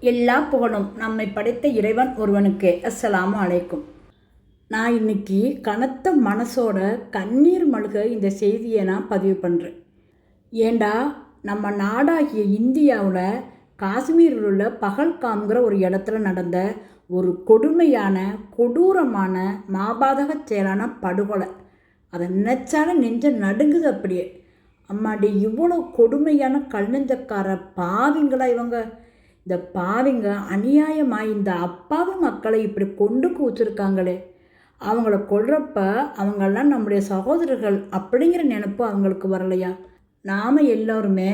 எல்லா புகழும். நம்மை படைத்த இறைவன் ஒருவனுக்கே. அஸ்ஸலாமு அலைக்கும். நான் இன்னைக்கு கனத்த மனசோட கண்ணீர் மழுக இந்த செய்தியை நான் பதிவு பண்ணுறேன் ஏண்டா நம்ம நாடாகிய இந்தியாவில் காஷ்மீரில் உள்ள பகல்காம்ங்கிற ஒரு இடத்துல நடந்த ஒரு கொடுமையான கொடூரமான மாபாதக செயலான படுகொலை. அதை நினச்சாலும் நெஞ்ச நடுங்குது அப்படியே. அம்மாடி இவ்வளோ கொடுமையான கல்நெஞ்சக்கார பாவிங்களா இவங்க. இந்த பாவிங்க அநியாயமாக இந்த அப்பாவி மக்களை இப்படி கொண்டு கூச்சிருக்காங்களே அவங்கள கொள்றப்ப அவங்கெல்லாம் நம்முடைய சகோதரர்கள் அப்படிங்கிற நினப்பு அவங்களுக்கு வரலையா? நாம் எல்லோருமே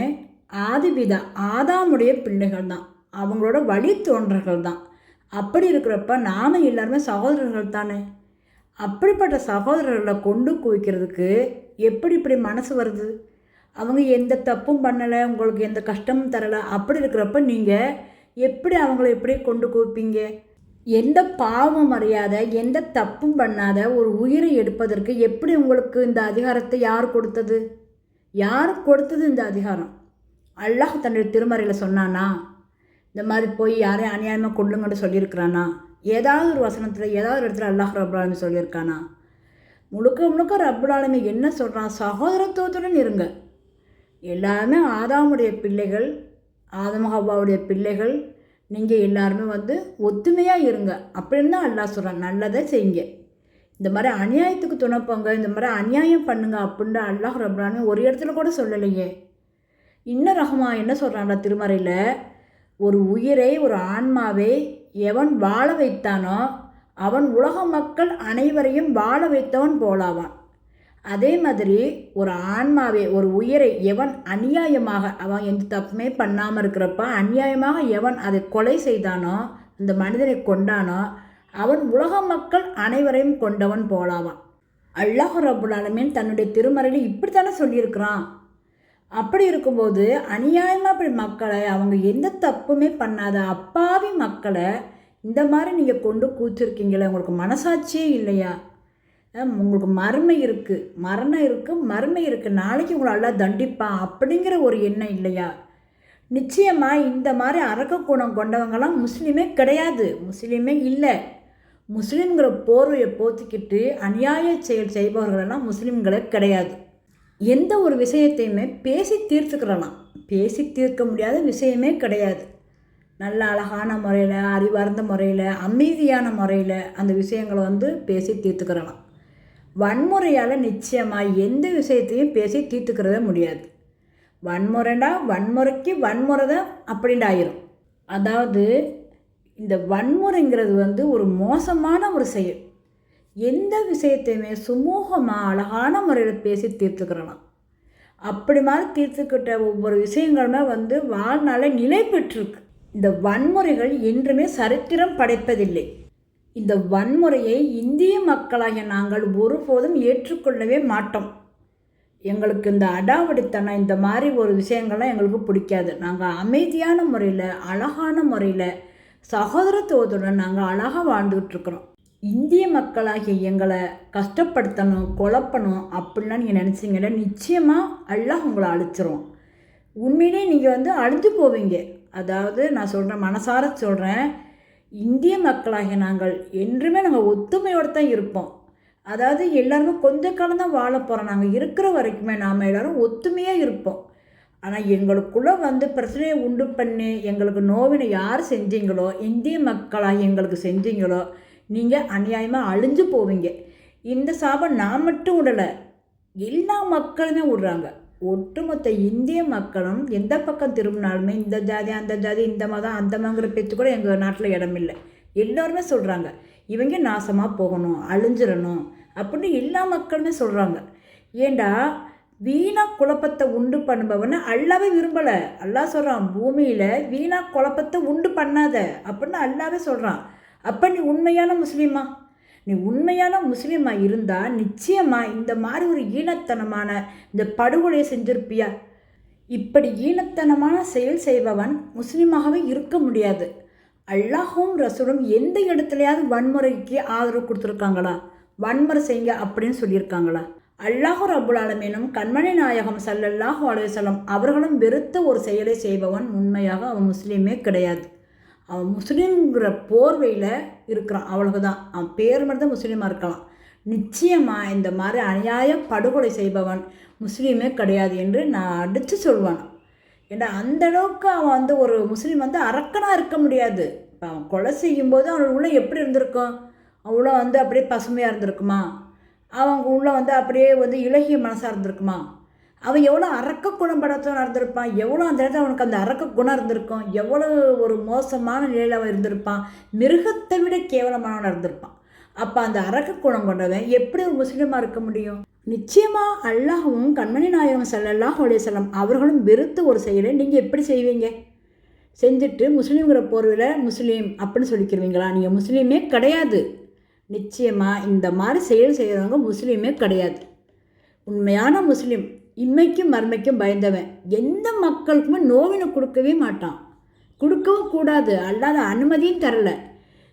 ஆதிபிதா ஆதாமுடைய பிள்ளைகள் தான். அவங்களோட வழி தோன்றர்கள் தான். அப்படி இருக்கிறப்ப நாம் எல்லாருமே சகோதரர்கள் தானே? அப்படிப்பட்ட சகோதரர்களை கொண்டு குவிக்கிறதுக்கு எப்படி இப்படி மனசு வருது? அவங்க எந்த தப்பும் பண்ணலை உங்களுக்கு எந்த கஷ்டமும் தரலை அப்படி இருக்கிறப்ப நீங்கள் எப்படி அவங்கள எப்படி கொண்டு குவிப்பீங்க? எந்த பாவமும் அறியாத எந்த தப்பும் பண்ணாத ஒரு உயிரை எடுப்பதற்கு எப்படி உங்களுக்கு இந்த அதிகாரத்தை யார் கொடுத்தது? யார் கொடுத்தது இந்த அதிகாரம்? அல்லாஹ் தன்னுடைய திருமறையில் சொன்னானா? இந்த மாதிரி போய் யாரையும் அநியாயமாக கொள்ளுங்கன்னு சொல்லியிருக்கிறானா? ஏதாவது ஒரு வசனத்தில் ஏதாவது ஒரு இடத்துல அல்லாஹ் ரபுல்லாலுமே சொல்லியிருக்கானா? முழுக்க முழுக்க ரபுல்லாலுமே என்ன சொல்கிறான் சகோதரத்துவத்துடன் இருங்க. எல்லாருமே ஆதாமுடைய பிள்ளைகள் ஆதம பிள்ளைகள். நீங்கள் எல்லாருமே வந்து ஒத்துமையாக இருங்க. அப்படின்னு தான் அல்லாஹ் சொல்கிறான் நல்லதை செய்யுங்க. இந்த மாதிரி அநியாயத்துக்கு துணைப்போங்க இந்த மாதிரி அநியாயம் பண்ணுங்க அப்படின்ற அல்லாஹ் ரபுல்லாலுமே ஒரு இடத்துல கூட சொல்லலையே. இன்னும் ரகமா என்ன சொல்கிறாங்களா திருமறையில்? ஒரு உயிரை ஒரு ஆன்மாவை எவன் வாழ வைத்தானோ அவன் உலக மக்கள் அனைவரையும் வாழ வைத்தவன் போலாவான். அதே மாதிரி ஒரு ஆன்மாவை ஒரு உயிரை எவன் அநியாயமாக அவன் எந்த தப்புமே பண்ணாமல் இருக்கிறப்ப அநியாயமாக எவன் அதை கொலை செய்தானோ அந்த மனிதனை கொண்டானோ அவன் உலக மக்கள் அனைவரையும் கொண்டவன் போலாவான். அல்லாஹ் ரபுல் தன்னுடைய திருமறையில் இப்படித்தானே சொல்லியிருக்கிறான். அப்படி இருக்கும்போது அநியாயமாக அப்படி மக்களை அவங்க எந்த தப்புமே பண்ணாத அப்பாவி மக்களை இந்த மாதிரி நீங்கள் கொண்டு கூச்சிருக்கீங்களே உங்களுக்கு மனசாட்சியே இல்லையா? உங்களுக்கு மறுமை இருக்குது மரணம் இருக்குது மறுமை இருக்குது நாளைக்கு உங்களை எல்லாம் தண்டிப்பான் அப்படிங்கிற ஒரு எண்ணம் இல்லையா? நிச்சயமாக இந்த மாதிரி அரக்க குணம் கொண்டவங்கலாம் முஸ்லீமே கிடையாது. முஸ்லீமே இல்லை. முஸ்லீம்கிற போர்வையை போத்திக்கிட்டு அநியாய செயல் செய்பவர்களெல்லாம் முஸ்லீம்களே கிடையாது. எந்த ஒரு விஷயத்தையுமே பேசி தீர்த்துக்கிறலாம். பேசி தீர்க்க முடியாத விஷயமே கிடையாது. நல்ல அழகான முறையில் அறிவார்ந்த முறையில் அமைதியான முறையில் அந்த விஷயங்களை வந்து பேசி தீர்த்துக்கிறலாம். வன்முறையால் நிச்சயமாக எந்த விஷயத்தையும் பேசி தீர்த்துக்கிறதே முடியாது. வன்முறைனா வன்முறைக்கு வன்முறை தான் அப்படின்ட்டு ஆயிரும். அதாவது இந்த வன்முறைங்கிறது வந்து ஒரு மோசமான ஒரு செயல். எந்த விஷயத்தையுமே சுமூகமாக அழகான முறையில் பேசி தீர்த்துக்கிறலாம். அப்படி மாதிரி தீர்த்துக்கிட்ட ஒவ்வொரு விஷயங்களுமே வந்து வாழ்நாளை நிலை பெற்றிருக்கு. இந்த வன்முறைகள் என்றுமே சரித்திரம் படைப்பதில்லை. இந்த வன்முறையை இந்திய மக்களாகிய நாங்கள் ஒருபோதும் ஏற்றுக்கொள்ளவே மாட்டோம். எங்களுக்கு இந்த அடாவடித்தனம் இந்த மாதிரி ஒரு விஷயங்கள்லாம் எங்களுக்கு பிடிக்காது. நாங்கள் அமைதியான முறையில் அழகான முறையில் சகோதரத்துவத்துடன் நாங்கள் அழகாக வாழ்ந்துக்கிட்டு இருக்கிறோம் இந்திய மக்களாகிய எங்களை கஷ்டப்படுத்தணும் குழப்பணும் அப்படின்லாம் நீங்கள் நினச்சிங்கன்னா நிச்சயமாக அல்லாஹ் உங்களை அழிச்சிரும். உண்மையிலே நீங்கள் வந்து அழிஞ்சு போவீங்க. அதாவது நான் சொல்கிறேன் மனசார சொல்கிறேன் இந்திய மக்களாகிய நாங்கள் என்றுமே நாங்கள் ஒத்துமையோடு தான் இருப்போம். அதாவது எல்லாருமே கொஞ்ச காலம் தான் வாழ போகிறோம் நாங்கள் இருக்கிற வரைக்குமே நாம் எல்லோரும் ஒத்துமையாக இருப்போம். ஆனால் எங்களுக்குள்ளே வந்து பிரச்சனையை உண்டு பண்ணி எங்களுக்கு நோவினை யார் செஞ்சீங்களோ இந்திய மக்களாக எங்களுக்கு செஞ்சீங்களோ நீங்கள் அநியாயமாக அழிஞ்சு போவீங்க. இந்த சாபம் நான் மட்டும் விடலை எல்லா மக்களுமே விடுறாங்க ஒட்டுமொத்த இந்திய மக்களும் எந்த பக்கம் திரும்பினாலுமே இந்த ஜாதி அந்த ஜாதி இந்த மதம் அந்த மங்கிற பேச்சு கூட எங்கள் நாட்டில் இடம் இல்லை. எல்லோருமே சொல்கிறாங்க இவங்க நாசமாக போகணும் அழிஞ்சிடணும் அப்படின்னு எல்லா மக்களுமே சொல்கிறாங்க ஏண்டா வீணா குழப்பத்தை உண்டு பண்ணுபவனை அல்லாவே விரும்பலை. அல்லாஹ் சொல்கிறான் பூமியில் வீணா குழப்பத்தை உண்டு பண்ணாத அப்படின்னு அல்லாவே சொல்கிறான் அப்போ நீ உண்மையான முஸ்லீமா? நீ உண்மையான முஸ்லீமாக இருந்தால் நிச்சயமாக இந்த மாதிரி ஒரு ஈனத்தனமான இந்த படுகொலையை செஞ்சுருப்பியா? இப்படி ஈனத்தனமான செயல் செய்பவன் முஸ்லீமாகவே இருக்க முடியாது. அல்லாஹும் ரசூலும் எந்த இடத்துலையாவது வன்முறைக்கு ஆதரவு கொடுத்துருக்காங்களா? வன்முறை செய்யுங்க அப்படின்னு சொல்லியிருக்காங்களா? அல்லாஹு ரபுல் கண்மணி நாயகம் சல்லல்லாஹு அலைஹி அவர்களும் வெறுத்த ஒரு செயலை செய்பவன் உண்மையாக அவன் முஸ்லீமே கிடையாது. அவன் முஸ்லீம்ங்கிற போர்வையில் இருக்கிறான். அவ்வளவுதான். அவன் பேர் மட்டும் தான் முஸ்லீமாக இருக்கலாம். நிச்சயமாக இந்த மாதிரி அநியாய படுகொலை செய்பவன் முஸ்லீமே கிடையாது என்று நான் அடித்து சொல்வான் ஏன்னா அந்த அளவுக்கு அவன் வந்து ஒரு முஸ்லீம் வந்து அரக்கனாக இருக்க முடியாது. இப்போ அவன் கொலை செய்யும்போது அவன் உள்ளே எப்படி இருந்திருக்கும்? அவ்வளோ வந்து அப்படியே பசுமையாக இருந்திருக்குமா? அவங்க உள்ளே வந்து அப்படியே வந்து இலகிய மனசாக இருந்திருக்குமா? அவன் எவ்வளோ அரக்க குணம் நடந்திருப்பான்? எவ்வளோ அந்த இடத்துல அவனுக்கு அந்த அரக்க குணம் இருந்திருக்கும்? எவ்வளோ ஒரு மோசமான நிலையில் அவன் இருந்திருப்பான்? மிருகத்தை விட கேவலமானவன் இருந்திருப்பான் அப்போ அந்த அரக்க குணம் கொண்டவன் எப்படி ஒரு முஸ்லீமாக இருக்க முடியும்? நிச்சயமாக அல்லாஹும் கண்மணி நாயகம் ஸல்லல்லாஹு அலைஹி செல்லம் அவர்களும் வெறுத்த ஒரு செயலை நீங்கள் எப்படி செய்வீங்க? செஞ்சுட்டு முஸ்லீம்ங்கிற போர்வையில் முஸ்லீம் அப்படின்னு சொல்லிக்கிறீங்களா நீங்கள் முஸ்லீமே கிடையாது. நிச்சயமாக இந்த மாதிரி செயல் செய்கிறவங்க முஸ்லீமே கிடையாது. உண்மையான முஸ்லீம் இம்மைக்கும் மறுமைக்கும் பயந்தவன். எந்த மக்களுக்குமே நோவினை கொடுக்கவே மாட்டான். கொடுக்கவும் கூடாது. அல்லாத அனுமதியும் தரல.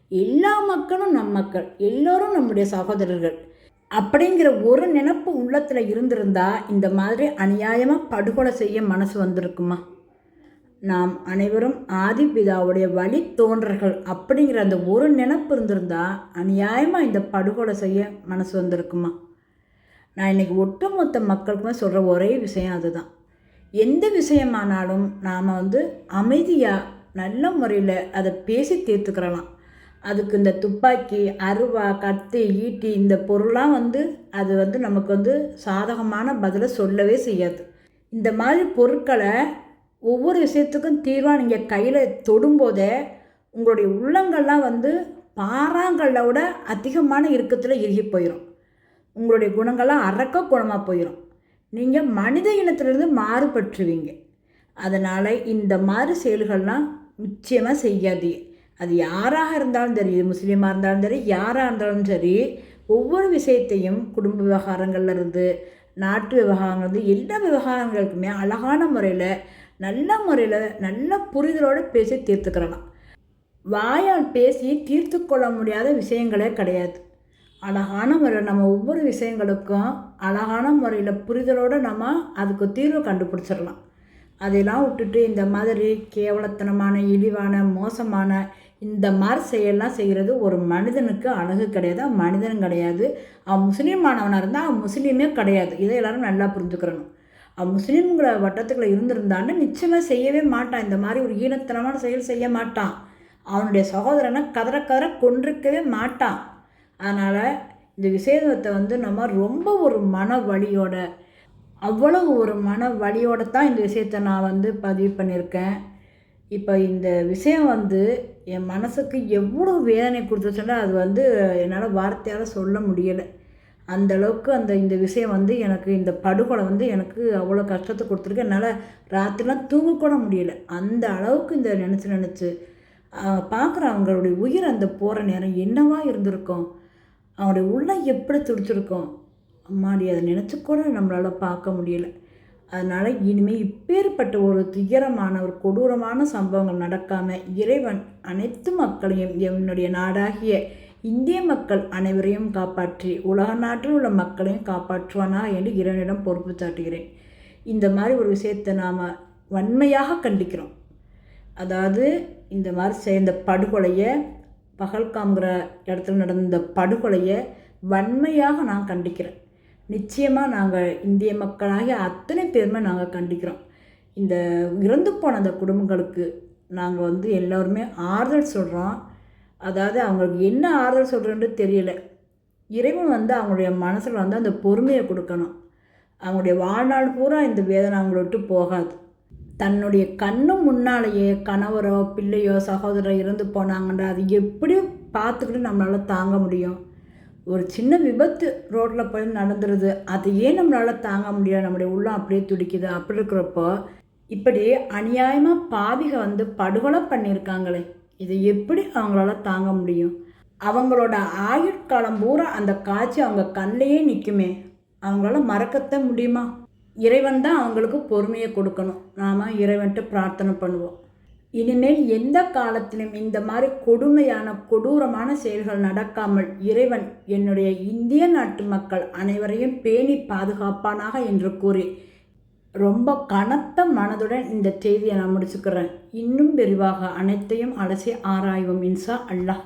எல்லா மக்களும் நம் மக்கள். எல்லோரும் நம்முடைய சகோதரர்கள். அப்படிங்கிற ஒரு நினப்பு உள்ளத்தில் இருந்திருந்தா இந்த மாதிரி அநியாயமாக படுகொலை செய்ய மனசு வந்திருக்குமா? நாம் அனைவரும் ஆதிபிதாவுடைய வழி தோன்றர்கள் அப்படிங்கிற அந்த ஒரு நினப்பு இருந்திருந்தா அநியாயமாக இந்த படுகொலை செய்ய மனசு வந்திருக்குமா? நான் இன்றைக்கி ஒட்டுமொத்த மக்களுக்குமே சொல்கிற ஒரே விஷயம் அதுதான். எந்த விஷயமானாலும் நாம் வந்து அமைதியாக நல்ல முறையில் அதை பேசி தீர்த்துக்கிறலாம். அதுக்கு இந்த துப்பாக்கி அருவா கத்தி ஈட்டி இந்த பொருளாக வந்து அது வந்து நமக்கு வந்து சாதகமான பதிலை சொல்லவே செய்யாது. இந்த மாதிரி பொருட்களை ஒவ்வொரு விஷயத்துக்கும் தீர்வாக நீங்கள் கையில் தொடும்போதே உங்களுடைய உள்ளங்கள்லாம் வந்து பாறாங்களோட விட அதிகமான இறுக்கத்தில் இறுகி போயிடும் உங்களுடைய குணங்கள்லாம் அறக்க குணமாக போயிடும் நீங்கள் மனித இனத்திலிருந்து மாறுபற்றுவீங்க அதனால் இந்த மாதிரி செயல்கள்லாம் நிச்சயமாக செய்யாதீங்க அது யாராக இருந்தாலும் சரி முஸ்லீமாக இருந்தாலும் சரி யாராக இருந்தாலும் சரி ஒவ்வொரு விஷயத்தையும் குடும்ப விவகாரங்கள்லேருந்து நாட்டு விவகாரங்கள்லேருந்து எல்லா விவகாரங்களுக்குமே அழகான முறையில் நல்ல முறையில் நல்ல புரிதலோடு பேசி தீர்த்துக்கிறலாம். வாயால் பேசி தீர்த்து கொள்ள முடியாத விஷயங்களே கிடையாது. அழகான முறையில் நம்ம ஒவ்வொரு விஷயங்களுக்கும் அழகான முறையில் புரிதலோடு நம்ம அதுக்கு தீர்வு கண்டுபிடிச்சிடலாம். அதெல்லாம் விட்டுட்டு இந்த மாதிரி கேவலத்தனமான இழிவான மோசமான இந்த மாதிரி செயல்லாம் செய்கிறது ஒரு மனிதனுக்கு அழகு கிடையாது மனிதனும் கிடையாது. அவன் முஸ்லீமானவனாக இருந்தால் அவன் முஸ்லீமே கிடையாது. இதை எல்லோரும் நல்லா புரிஞ்சுக்கிறணும். அவன் முஸ்லீம்கிற வட்டத்துக்குள்ளே இருந்திருந்தான்னு நிச்சயமாக செய்யவே மாட்டான். இந்த மாதிரி ஒரு ஈனத்தனமான செயல் செய்ய மாட்டான். அவனுடைய சகோதரனை கதற கதற கொண்டிருக்கவே மாட்டான். அதனால் இந்த விஷயத்தை வந்து நம்ம ரொம்ப ஒரு மன வலியோட அவ்வளவு ஒரு மன வழியோட தான் இந்த விஷயத்தை நான் வந்து பதிவு பண்ணியிருக்கேன். இப்போ இந்த விஷயம் வந்து என் மனசுக்கு எவ்வளோ வேதனை கொடுத்துச்சுன்னா அது வந்து என்னால் வார்த்தையால் சொல்ல முடியலை. அந்த அளவுக்கு அந்த இந்த விஷயம் வந்து எனக்கு இந்த படுகொலை வந்து எனக்கு அவ்வளோ கஷ்டத்தை கொடுத்துருக்கு. என்னால் ராத்திரிலாம் தூங்கக்கூட முடியலை. அந்த அளவுக்கு இந்த நினச்சி நினச்சி பார்க்குற அவங்களுடைய உயிர் அந்த போகிற நேரம் என்னவா இருந்திருக்கும்? அவனுடைய உள்ள எப்படி துடிச்சிருக்கும் அம்மாடி அதை நினச்சி கூட நம்மளால் பார்க்க முடியல. அதனால் இனிமேல் இப்பேற்பட்ட ஒரு துயரமான ஒரு கொடூரமான சம்பவங்கள் நடக்காமல் இறைவன் அனைத்து மக்களையும் என்னுடைய நாடாகிய இந்திய மக்கள் அனைவரையும் காப்பாற்றி உலக நாட்டில் உள்ள மக்களையும் காப்பாற்றுவானா என்று இறைவனிடம் பொறுப்பு சாட்டுகிறேன். இந்த மாதிரி ஒரு விஷயத்தை நாம் வன்மையாக கண்டிக்கிறோம். அதாவது இந்த மாதிரி சேர்ந்த படுகொலையை பகல்காம்ங்கிற இடத்துல நடந்த இந்த படுகொலையை வன்மையாக நான் கண்டிக்கிறேன். நிச்சயமாக நாங்கள் இந்திய மக்களாகிய அத்தனை பேருமே நாங்கள் கண்டிக்கிறோம். இந்த இறந்து போன அந்த குடும்பங்களுக்கு நாங்கள் வந்து எல்லோருமே ஆறுதல் சொல்கிறோம் அதாவது அவங்களுக்கு என்ன ஆறுதல் சொல்கிறேன்னு தெரியல. இறைவன் வந்து அவங்களுடைய மனசில் வந்து அந்த பொறுமையை கொடுக்கணும். அவங்களுடைய வாழ்நாள் பூரா இந்த வேதனை அவங்கள விட்டு போகாது. தன்னுடைய கண்ணு முன்னாலேயே கணவரோ பிள்ளையோ சகோதரோ இறந்து போனாங்கன்ற அது எப்படி பார்த்துக்கிட்டு நம்மளால் தாங்க முடியும்? ஒரு சின்ன விபத்து ரோட்டில் போய் நடந்துருது அதையே நம்மளால் தாங்க முடியாது நம்முடைய உள்ளம் அப்படியே துடிக்குது. அப்படி இருக்கிறப்போ இப்படி அநியாயமாக பாவிக வந்து படுகொலை பண்ணியிருக்காங்களே இதை எப்படி அவங்களால தாங்க முடியும்? அவங்களோட ஆயுட்காலம் பூரா அந்த காட்சி அவங்க கண்ணிலேயே நிற்குமே அவங்களால மறக்கத்த முடியுமா? இறைவன் தான் அவங்களுக்கு பொறுமையை கொடுக்கணும். நாம் இறைவன்ட்டு பிரார்த்தனை பண்ணுவோம். இனிமேல் எந்த காலத்திலும் இந்த மாதிரி கொடுமையான கொடூரமான செயல்கள் நடக்காமல் இறைவன் என்னுடைய இந்திய நாட்டு மக்கள் அனைவரையும் பேணி பாதுகாப்பானாக என்று கூறி ரொம்ப கனத்த மனதுடன் இந்த செய்தியை நான் முடிச்சுக்கிறேன். இன்னும் விரிவாக அனைத்தையும் அலசி ஆராய்வோம் இன்சா அல்லாஹ்.